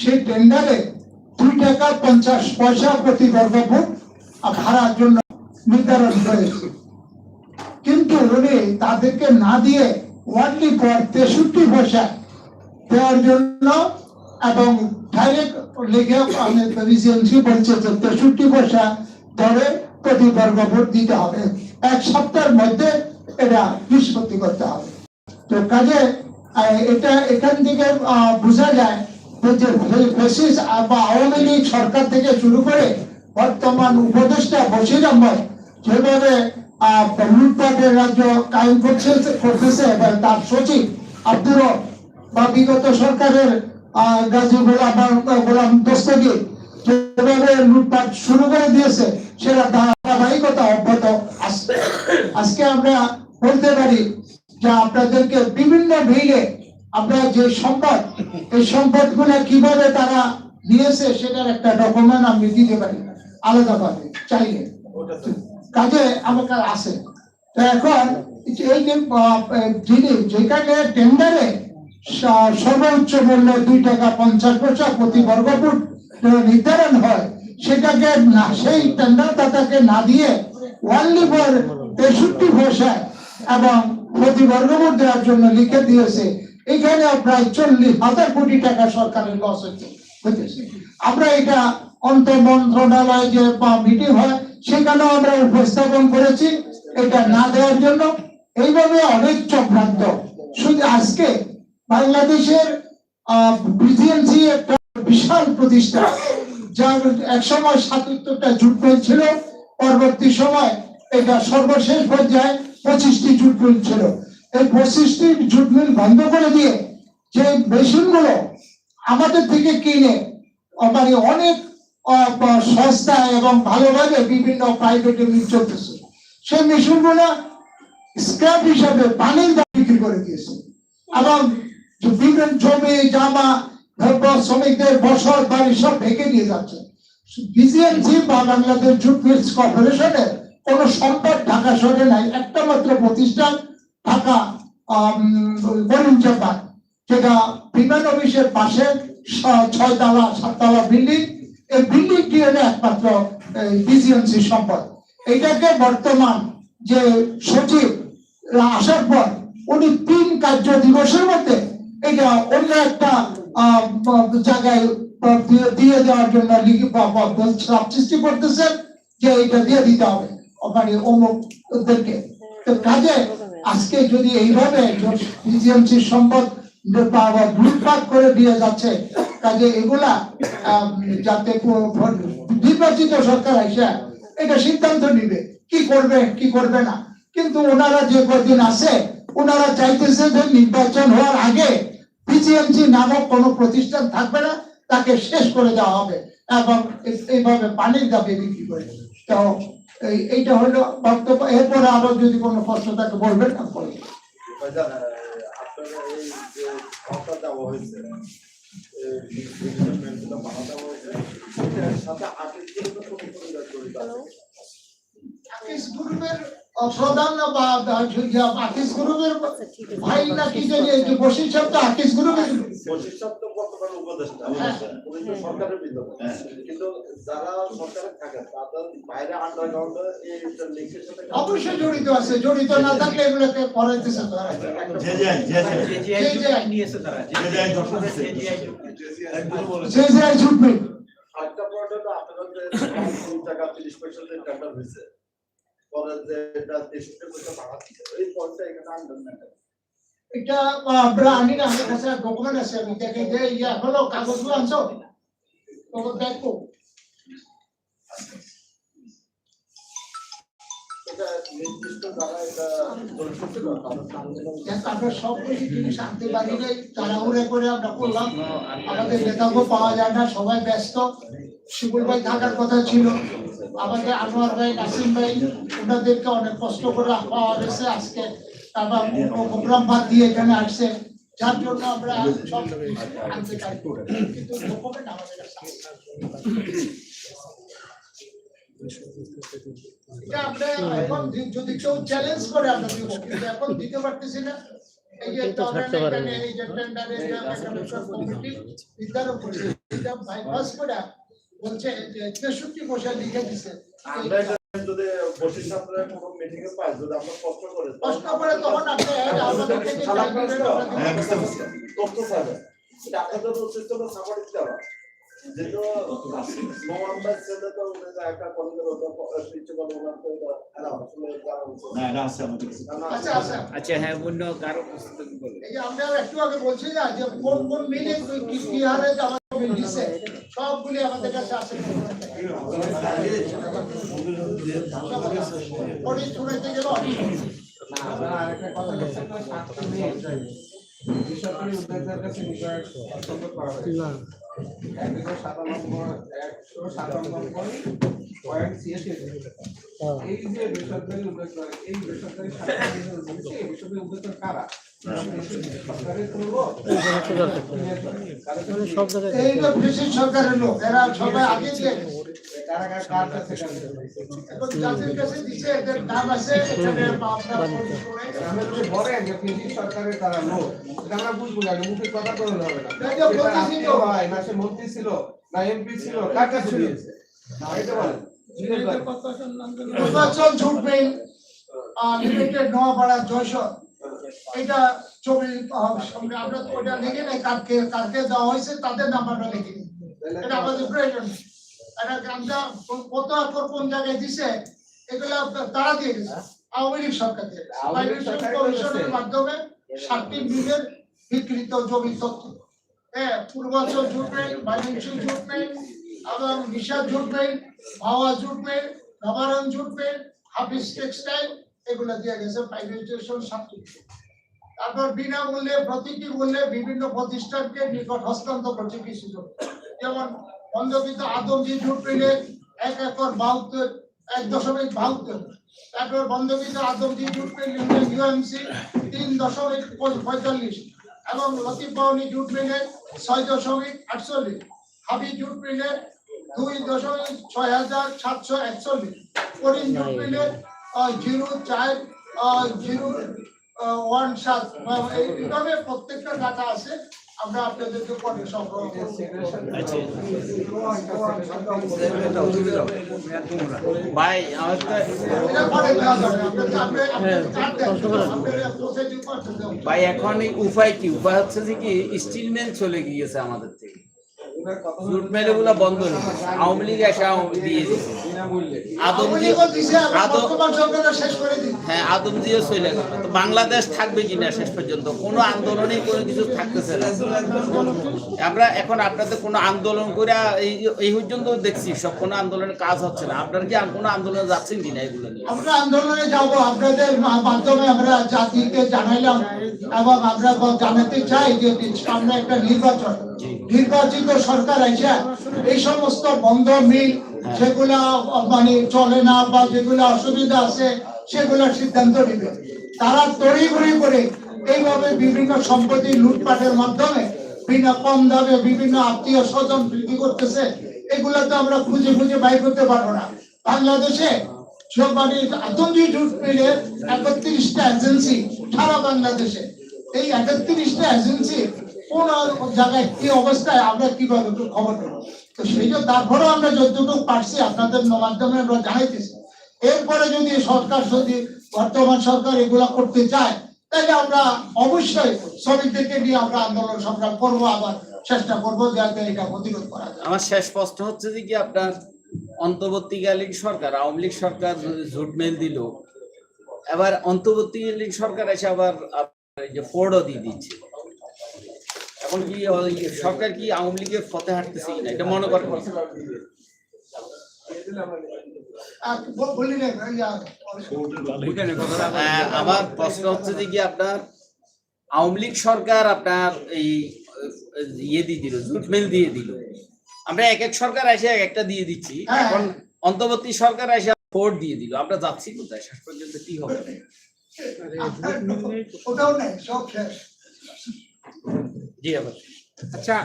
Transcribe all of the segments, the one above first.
সেই টেন্ডারে দুই টাকা পঞ্চাশ পয়সা প্রতি বর্গ ফুট ভাড়ার জন্য নির্ধারণ করেছে। কিন্তু উনি তাদেরকে না দিয়ে ওয়ানলি পর তেষট্টি পয়সা দেওয়ার জন্য এবং ডাইরেক্ট লিখে আমি রিজেন্সি বলছে যে তেষট্টি পয়সা ধরে প্রতি বর্গ ফুট দিতে হবে। এক সপ্তাহের মধ্যে এটা নিষ্পত্তি করতে হবে। তো কাজে এটা এখান থেকে বোঝা যায় ফেসিস বা আওয়ামী লীগ সরকার থেকে শুরু করে বর্তমান উপদেষ্টা বশির আহমদ যেভাবে লুটপাটের রাজ্য করছে, করতেছে এবং তার সচিব আব্দুর বা বিগত সরকারের গাজী গোলাম গোলাম দস্তগীর যেভাবে লুটপাট শুরু করে দিয়েছে, সেটা ধারাবাহিকতা অব্যাহত আসছে আজকে আমরা বলতে পারি যে আপনাদেরকে বিভিন্ন ভিড়ে আমরা যে সম্পদ, এই সম্পদগুলো কীভাবে তারা নিয়েছে সেটার একটা ডকুমেন্ট আমি দিতে পারি। আলাদাভাবে চাইলে। কাজে আমার আছে। তো এখন যিনি যেখানে টেন্ডারে সর্বোচ্চ মূল্য দুই টাকা পঞ্চাশ পয়সা প্রতি বর্গ ফুট নির্ধারণ হয়, সেটাকে না, সেই টেন্ডার দাতাকে না দিয়ে ওয়ানলি ফর তেষট্টি পয়সায় এবং প্রতি বর্গ ফুট দেওয়ার জন্য লিখে দিয়েছে এখানে প্রায় চল্লিশ হাজার কোটি টাকা সরকারের লস হচ্ছে। আমরা এটা অন্ত মন্ত্রণালয় যে মিটিং হয়, সেখানেও আমরা উপস্থাপন করেছি এটা না দেওয়ার জন্য। এইভাবে অনেক চক্রান্ত। শুধু আজকে বাংলাদেশের বিজিএমসি একটা বিশাল প্রতিষ্ঠান যার এক সময় সাতাত্তরটা জুট ছিল, পরবর্তী সময় এটা সর্বশেষ পর্যায়ে পঁচিশটি জুট ছিল। এই পঁচিশটি জুট মিল বন্ধ করে দিয়ে যে মেশিনগুলো আমাদের থেকে কিনে মানে অনেক সস্তায় এবং ভালোভাবে বিভিন্ন প্রাইভেটে মিল চলতেছে। সেই মেশিনগুলো স্ক্র্যাপ হিসাবে পানির দাম বিক্রি করে দিয়েছে। এবং বিভিন্ন জমি, জামা শ্রমিকদের বসত, বাড়ি সব ভেঙে নিয়ে যাচ্ছে। বা বাংলাদেশ জুট মিলস কর্পোরেশনের কোনো সম্পদ ঢাকা শহরে নাই, একটা মাত্র প্রতিষ্ঠান ঢাকা করিম চেম্বার যেটা বিমান অফিসের পাশে ছয়তলা, সাততলা বিল্ডিং। এই বিল্ডিংটি হলো একমাত্র বিজিএমসি সম্পদ। এটাকে বর্তমান যে সচিব আসার পর উনি তিন কার্য দিবসের মধ্যে এটা অন্য একটা জায়গায় দিয়ে- দেওয়ার জন্য চাপ সৃষ্টি করতেছেন যে এটা দিয়ে দিতে হবে। মানে অমুক ওদেরকে তো কাজে আজকে যদি এইভাবে সম্পদ করে দিয়ে যাচ্ছে, কাজে এগুলা যাতে নির্বাচিত সরকার এসে এটা সিদ্ধান্ত নিবে। কি করবে কি করবে না? কিন্তু ওনারা যে কদিন আছে, ওনারা চাইতেছে যে নির্বাচন হওয়ার আগে বিজিএমসি নামক কোনো প্রতিষ্ঠান থাকবে না, তাকে শেষ করে দেওয়া হবে। এবং এইভাবে পানির দাবি বিক্রি করে? তো এইটা হলো বক্তব্য। এরপরে আরও যদি কোনো প্রশ্ন থাকে বলবেন না বলবেন সাথে আর্টিস্টগুলো গ্রুপের প্রধান বা ইয়া, আকিস গ্রুপের ভাই না কি জানি এই যে বসির শব্দ আকিস গ্রুপের বৈশিষ্ট্য তো বর্তমানে উপদেষ্টা, হ্যাঁ। উনি তো সরকারের ভিতরে। কিন্তু যারা সরকারে থাকে তাদের বাইরে আন্ডারগ্রাউন্ডে এই লিঙ্কের সাথে অবশ্যই জড়িত আছে জড়িত না থাকলে এগুলোকে করাইতেছে তারা যে যে নিয়েছে তারা। যে দিচ্ছে। JJI যে যে ছুটবে আরেকটা পয়েন্ট হলো আপনাদের টাকা তিরিশ পয়সা টেন্ডার হয়েছে পরে যে এটা তেষট্টি পয়সা ভাড়া এই পয়েন্টটা এখানে আনবেন না এটা আমরা আনি না আমার কাছে ডকুমেন্ট আছে আমি দেখে যে ইয়া হলো কাগজগুলো আনছো? তখন দেখো এটা নির্দিষ্ট যারা এটা করে আমরা সব কিছু জিনিস আনতে পারি নাই তাড়াহুড়ে করে আমরা করলাম। আমাদের নেতাকে পাওয়া যায় না সবাই ব্যস্ত। শিবুল ভাই থাকার কথা ছিল। আমাদের আনোয়ার ভাই নাসিম ভাই ওনাদেরকে অনেক কষ্ট করে পাওয়া গেছে আজকে। তারপর প্রোগ্রাম বাদ দিয়ে এখানে আসছে। যার জন্য আমরা সব আনতে পারি। কিন্তু ডকুমেন্ট আমাদের কাছে আমরা এখন যদি কেউ চ্যালেঞ্জ করে আমরা দিব। কিন্তু এখন দিতে পারতেছি না। এই যে টেন্ডারে নির্ধারণ করেছে। বাইপাস করে বলছে যে তেষট্টি বছর লিখে দিছে। যদি বসির সাথে কোনো মিটিং এ পাই যদি আমরা কষ্ট করে প্রশ্ন করে তখন আপনি আমাদের থেকে চাইবেন হ্যাঁ, বুঝতে পারছি। তথ্য চাইবেন এটা আপনাদের উচিত হলো সাপোর্ট দিতে হবে। যেহেতু মোহাম্মদ ছেলে তো উনি যে একটা আচ্ছা আচ্ছা। আচ্ছা হ্যাঁ অন্য কারও পুস্তক বলে আমরা একটু আগে বলছি না যে কোন কোন মিলে কি কি হারে আমাদের বিল দিছে সবগুলি আমাদের কাছে আছে শুনাইতে গেল। বেসরকারি উদ্যোক্তার কাছে করা এই যে বেসরকারি উদ্যোক্তা এই বেসরকারি এই বেসরকারি উদ্যোক্তা কারা সব জায়গায় সরকারের লোক, এরা সবাই আগে গেছে। কারা কারা কার কাছে কারা এখন যাদের কাছে দিছে এদের নাম আছে এখানে আমরা পরিচয় করে আমরা যদি বলেন যে ব্রিটিশ সরকারের তারা লোক আমরা বুঝব না মুখের কথা তো হবে না না, এটা সেটা বলতেছি তো। আত্মীয় না সে মন্ত্রী ছিল না এমপি ছিল কার কাছে দিয়েছে এটা বলেন জিজ্ঞেস করেন। নির্বাচন ছুটবেন লিমিটেড নোয়াপাড়া জয়সর এটা ছবি আহ, আমরা ওটা লিখে নাই হয়েছে তাদের নাম্বারটা লিখে নিই। এটা আমাদের প্রয়োজন নেই। এটা কত একর কোন জায়গায় দিছে এগুলা তারা দিয়ে গেছে আওয়ামী লীগ সরকার দিয়ে গেছে। আওয়ামী লীগ ফাইন্যান্সিয়াল সরকারই কমিশনের মাধ্যমে সাতটি মিলের বিকৃত জমি তথ্য। হ্যাঁ পূর্বাঞ্চল জুটমেন্ট ফাইন্যান্সিয়াল জুটমেন্ট এবং নিশা জুটমেন্ট ভাওয়া জুটমেন্ট নবারণ জুটমেন্ট হাফিজ টেক্সটাইল এগুলো দিয়ে গেছে সাতটি। তারপর বিনামূল্যে প্রতিটি মূল্যে বিভিন্ন প্রতিষ্ঠানকে নিকট হস্তান্তর করছে কৃষি যেমন বন্ধকিত আদমজি মিলে এক একর বাহাত্তর, এক দশমিক বাহাত্তর। তারপর বন্ধকিত আদমজি জুট মিল ইউএমসি তিন দশমিক পঁয়তাল্লিশ এবং লতিফ বাউনি জুট মিলে ছয় দশমিক আটচল্লিশ। হাবি জুট মিলে দুই দশমিক ছয় হাজার সাতশো একচল্লিশ। করিম জুট মিলে জিরো চার জিরো ওয়ান সাত। এইভাবে প্রত্যেকটা ডাটা আছে। আমরা আপনাদেরকে পরে সংগ্রহ ভাই এখন এই উপায় কি? উপায় হচ্ছে যে কি স্টিল মিল চলে গিয়েছে আমাদের থেকে। জুট মিলগুলা বন্ধ গেছে। আওয়ামী লীগ এসে দিয়ে করে দিন হ্যাঁ আদম দিয়ে চলে গেল। বাংলাদেশ থাকবে কিনা শেষ পর্যন্ত? কোনো আন্দোলনে কোনো কিছু থাকতেছে না। আমরা এখন আপনাদের কোনো আন্দোলন করে এই এই পর্যন্ত দেখছি, সব কোনো আন্দোলনের কাজ হচ্ছে না। আপনার কি কোনো আন্দোলনে যাচ্ছেন কিনা এগুলো নিয়ে? আমরা আন্দোলনে যাব, আপনাদের মাধ্যমে আমরা জাতিকে জানাইলাম এবং আমরা জানাতে চাই যে সামনে একটা নির্বাচন। নির্বাচিত সরকার আছে এই সমস্ত বন্ধ মিল যেগুলা আহ, মানে চলে না বা যেগুলা অসুবিধা আছে সেগুলা সিদ্ধান্ত নেবে। তারা তড়িঘড়ি করে এইভাবে বিভিন্ন সম্পত্তি লুটপাটের মাধ্যমে বিনা কম দামে বিভিন্ন আত্মীয় স্বজন বিক্রি করতেছে এগুলা তো আমরা খুঁজে খুঁজে বাই করতে পারব না। বাংলাদেশে মানে আতঙ্কি জুট মিলের একত্রিশটা এজেন্সি সারা বাংলাদেশে। এই একত্রিশটা এজেন্সি কোন জায়গায় কি অবস্থায়, আমরা কীভাবে একটু খবর নেব তো সেই জন্য তারপরেও আমরা যতটুকু পারছি আপনাদের মাধ্যমে আমরা জানাইতেছি। এরপরে যদি সরকার যদি, বর্তমান সরকার এগুলা করতে চায়, তাহলে আমরা অবশ্যই শ্রমিকদেরকে নিয়ে আমরা আন্দোলন সংগ্রাম করব, আবার চেষ্টা করব যাতে এটা প্রতিরোধ করা যায়। আমার শেষ প্রশ্ন হচ্ছে যে কি আপনার অন্তর্বর্তীকালীন সরকার, আওয়ামী লীগ সরকার জুট মেল দিল, এবার অন্তর্বর্তীকালীন সরকার এসে আবার যে ফোর্ডও দিয়ে দিচ্ছে। এখন কি সরকার কি আওয়ামী লীগের ফতে হাঁটতেছে কিনা? এটা মনে করেন। আহ, আমার প্রশ্ন হচ্ছে যে কি আপনার আওয়ামী লীগ সরকার আপনার এই ইয়ে দিয়ে দিল জুট মিল দিয়ে দিল। আমরা এক এক সরকার এসে এক একটা দিয়ে দিচ্ছি। হ্যাঁ। এখন অন্তর্বর্তী সরকার এসে ফোর্ট দিয়ে দিল। আমরা যাচ্ছি কোথায়? শেষ পর্যন্ত কি হবে? ওটাও নেই সব শেষ। আচ্ছা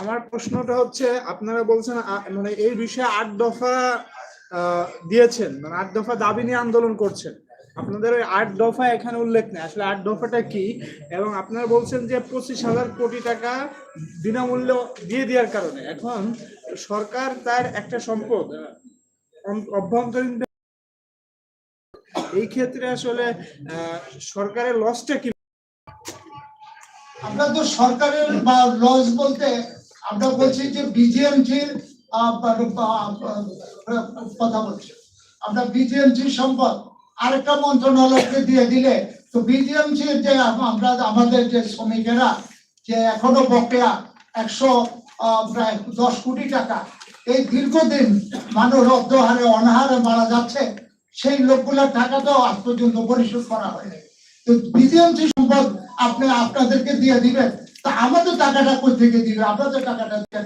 আমার প্রশ্নটা হচ্ছে, আপনারা বলছেন মানে এই বিষয়ে আট দফা দিয়েছেন মানে আট দফা দাবি নিয়ে আন্দোলন করছেন। আপনাদের ওই আট দফা এখানে উল্লেখ নেই। আসলে আট দফাটা কি? এবং আপনারা বলছেন যে পঁচিশ হাজার কোটি টাকা বিনামূল্য দিয়ে দেওয়ার কারণে। এখন সরকার তার একটা সম্পদ অভ্যন্তরীণ এই ক্ষেত্রে আসলে সরকারের লসটা কি আমরা তো সরকারের বা লস বলতে আমরা বলছি যে বিজিএমজির কথা বলছি। আমরা বিজিএমজি সম্পদ আরেকটা মন্ত্রণালয়কে দিয়ে দিলে তো বিজিএমজির যে আমরা, আমাদের যে শ্রমিকেরা যে এখনও বকেয়া একশো প্রায় দশ কোটি টাকা, এই দীর্ঘদিন মানুষ অর্ধহারে অনাহারে মারা যাচ্ছে, সেই লোকগুলোর টাকাটাও আজ পর্যন্ত পরিশোধ করা হয়নি। সম্পদ আপনি আপনাদেরকে দিয়ে তা আমাদের টাকাটা থেকে দিবে? টাকাটা দিয়ে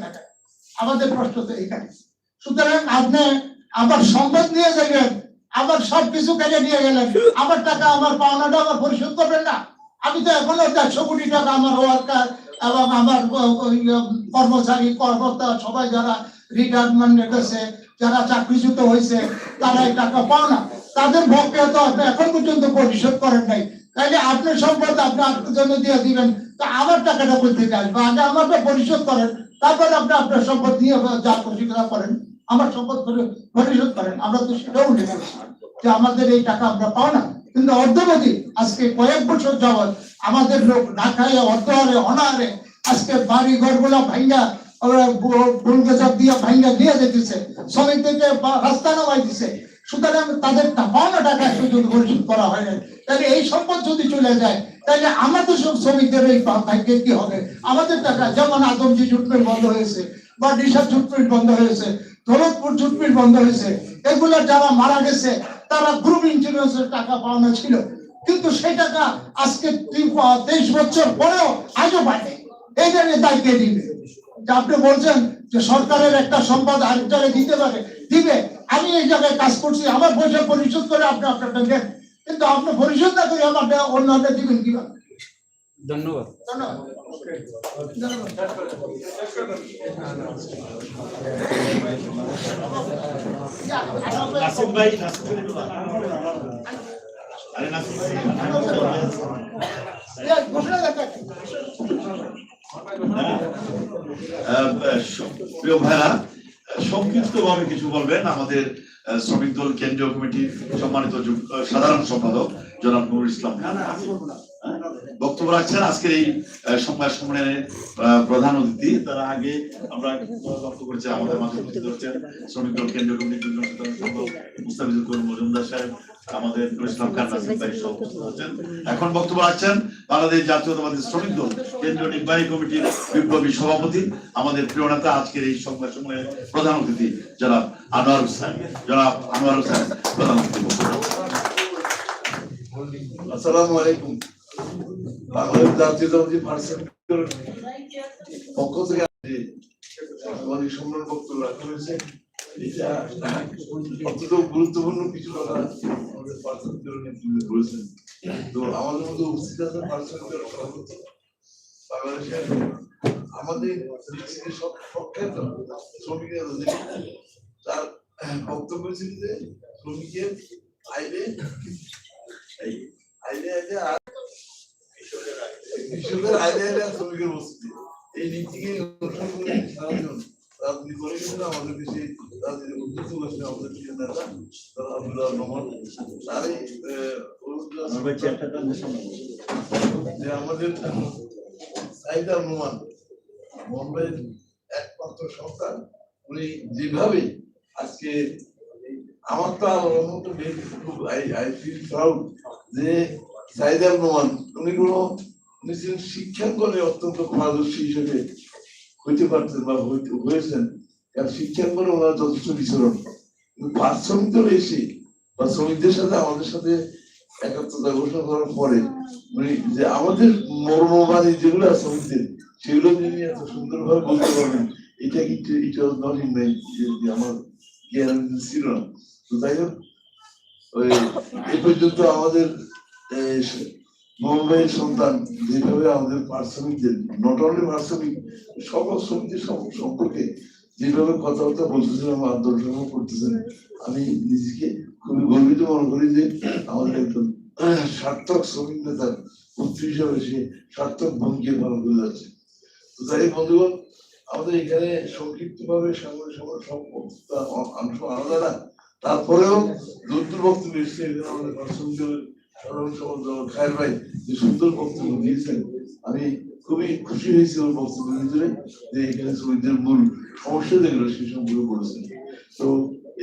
আমাদের প্রশ্ন তো এখানে সুতরাং আপনি আমার সম্পদ নিয়ে যাবেন আবার সবকিছু কেটে নিয়ে গেলেন, আমার টাকা, আমার পাওনাটা আমার পরিশোধ করবেন না। আমি তো এখনও দেড়শো কোটি টাকা আমার ওয়ার্কার এবং আমার কর্মচারী, কর্মকর্তা সবাই যারা রিটায়ারমেন্ট গেছে যারা চাকরিচ্যুত হয়েছে, তারা এই টাকা পাও না তাদের বকেয়া তো এখন পর্যন্ত পরিশোধ করেন নাই। আপনার সম্পদ আপনি আপনার জন্য দিয়ে দিবেন। আমার টাকাটা আসবে? আগে পরিশোধ করেন আপনি আপনার সম্পদ যা করেন। আমার সম্পদ পরিশোধ করেন, আমরা তো সেটাও উল্লেখ যে আমাদের এই টাকা আমরা পাও না। কিন্তু অর্ধবধি, আজকে কয়েক বছর যাবৎ আমাদের লোক না খায় অর্ধহারে অনাহারে আজকে বাড়ি ঘর ভাঙ্গা ফুলগাছাপ দিয়ে ভাঙ্গা নিয়ে যেতেছে। শ্রমিকদেরকে রাস্তা নামাই দিছে। সুতরাং তাদের টাকা পরিশোধ করা হয় না তাহলে এই সম্পদ যদি চলে যায়, তাহলে আমাদের সব শ্রমিকদের এই ভাগ্যে কি হবে? আমাদের টাকা যেমন আদমজি জুটমিল বন্ধ হয়েছে, বা জুটমিল বন্ধ হয়েছে দৌলতপুর জুটমিল বন্ধ হয়েছে, এগুলো যারা মারা গেছে, তারা গ্রুপ ইন্স্যুরেন্সের টাকা পাওনা ছিল। কিন্তু সেই টাকা আজকে তেইশ বছর পরেও আজও পায়নি এই জন্য দায়িত্ব দিবে আপনি বলছেন যে সরকারের একটা সম্পদ আরেক জায়গায় দিতে পারে দিবে। আমি এই জায়গায় কাজ করছি আমার পয়সা পরিশোধ করে আপনি আপনারটা দেন। কিন্তু আপনি পরিশোধ না করে আমাকে অন্যটা দিবেন কীভাবে? ধন্যবাদ। ঘোষণা প্রিয় ভাইরা সংক্ষিপ্ত ভাবে কিছু বলবেন। আমাদের শ্রমিক দল কেন্দ্রীয় কমিটির সম্মানিত সাধারণ সম্পাদক জনাব নুরুল ইসলাম বক্তব্য রাখছেন আজকের এই সংবাদ সম্মেলনের আহ, প্রধান অতিথি। তারা আগে আমরা লক্ষ্য করেছি আমাদের মাঝে উপস্থিত হচ্ছেন শ্রমিক দল কেন্দ্রীয় কমিটির সম্পাদক মুস্তাফিজুর করিম মজুমদার সাহেব আমাদের ইসলাম হচ্ছেন এখন বক্তব্য রাখছেন বাংলাদেশ জাতীয়তাবাদী শ্রমিক দল কেন্দ্রীয় নির্বাহী কমিটির বিপ্লবী সভাপতি আমাদের প্রিয় নেতা আজকের এই সংবাদ সম্মেলনের প্রধান অতিথি জনাব আনোয়ার হোসেন। জনাব আনোয়ার হোসেন প্রধান অতিথি বক্তব্য আসসালামু আলাইকুম। বাংলাদেশ জাতীয়তাবাদী পক্ষ থেকে সম্মেলন বক্তব্য রাখা হয়েছে এটা গুরুত্বপূর্ণ কিছু কথা আমাদের নেতৃত্বে বলেছেন, তো আমাদের মধ্যে উপস্থিত আছেন পার্সেন্টের বাংলাদেশের আমাদের প্রখ্যাত শ্রমিকের তার বক্তব্য ছিল যে শ্রমিকের আইনে এই আইনে আইনে আর কৃষকের আইনে আর শ্রমিকের বস্তি। এই নীতিকে অনুসরণ করে সারাজন রাজনীতি করে গেছিল আমাদের দেশে রাজনীতি করতে চলে আসলে আমাদের প্রিয় নেতা তারা আব্দুল্লাহ রহমান তারই আহ, যে আমাদের রহমান মুম্বাইয়ের একমাত্র সন্তান উনি যেভাবে আজকে আমার তো আই ফিল প্রাউড যে সাইদার নোমান উনি কোনো উনি ছিলেন শিক্ষাঙ্গনে অত্যন্ত পারদর্শী হিসেবে হইতে পারতেন বা হয়েছেন, কারণ শিক্ষাঙ্গনে ওনার যথেষ্ট বিচরণ পাঁচ শ্রমিক দলে এসে বা শ্রমিকদের সাথে আমাদের সাথে একাত্মতা ঘোষণা করার পরে উনি যে আমাদের মর্মবাণী যেগুলো শ্রমিকদের, সেগুলো যিনি এত সুন্দরভাবে বলতে পারবেন, এটা কিন্তু এটা নট ইন আমার জ্ঞান ছিল না। তো যাই হোক, ওই এ পর্যন্ত আমাদের মুম্বাইয়ের সন্তান, যেভাবে আমাদের পার্সনিকদের নট অনলি পার্সনিক সকল শ্রমিকদের সম্পর্কে যেভাবে কথাবার্তা বলতেছিলাম আন্দোলন করতেছেন, আমি নিজেকে খুবই গর্বিত মনে করি যে আমাদের একজন সার্থক শ্রমিক নেতার পুত্র হিসাবে সে সার্থক ভূমিকা পালন করে যাচ্ছে। তো তাই বন্ধুগণ, আমাদের এখানে সংক্ষিপ্ত ভাবে সামনে সামনে সব অংশ আলাদা না, তারপরেও দূর বক্তব্য এসছে, এখানে আমাদের খায়ের ভাই, যে সুন্দর বক্তব্য দিয়েছেন, আমি খুবই খুশি হয়েছি ওর বক্তব্য ভিতরে যে এখানে শ্রমিকদের মূল। সমস্যা সেই বলেছেন। তো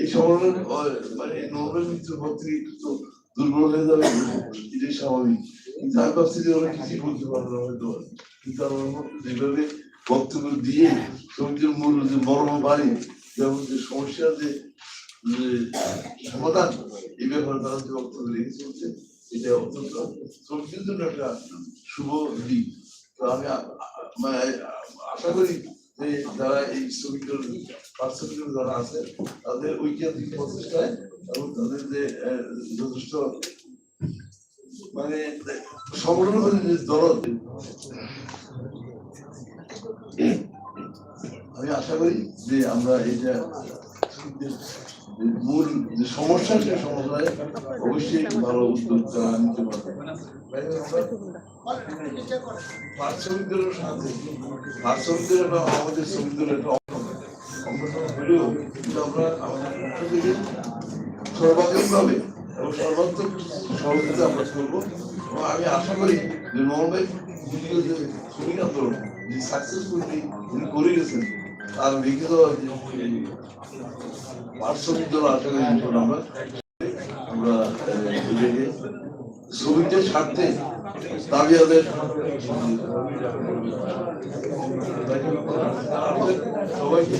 এই সমাধান মানে দুর্বল হয়ে যাবে, এটাই স্বাভাবিক। কিন্তু যে ওরা কিছুই বলতে পারবে না হয়তো। কিন্তু আমার যেভাবে বক্তব্য দিয়ে শ্রমিকদের মূল যে মর্ম বাড়ি, যেমন যে সমস্যা যে সমাধান, এই ব্যাপারে তারা যে বক্তব্য রেখে চলছে এটা একটা শুভ দিক তো আমি মানে আশা করি যে যারা এই যারা আছে, তাদের ঐক্যান্তিক প্রচেষ্টায় এবং তাদের যে যথেষ্ট মানে সংগঠন দল আমি আশা করি যে আমরা মূল যে সমস্যা সে সমস্যায় অবশ্যই ভালো উদ্যোগ নিতে পারবে। কিন্তু আমরা আমাদের পক্ষ এবং সর্বাত্মক সহযোগিতা আমরা করব। এবং আমি আশা করি যে যে শ্রমিক আন্দোলন যে সাকসেসফুলি উনি করে গেছেন তার লিখিত যে পার্শ্ববিক দল আশা আমরা আমরা শ্রমিকদের স্বার্থে দাবি আদের সবাইকে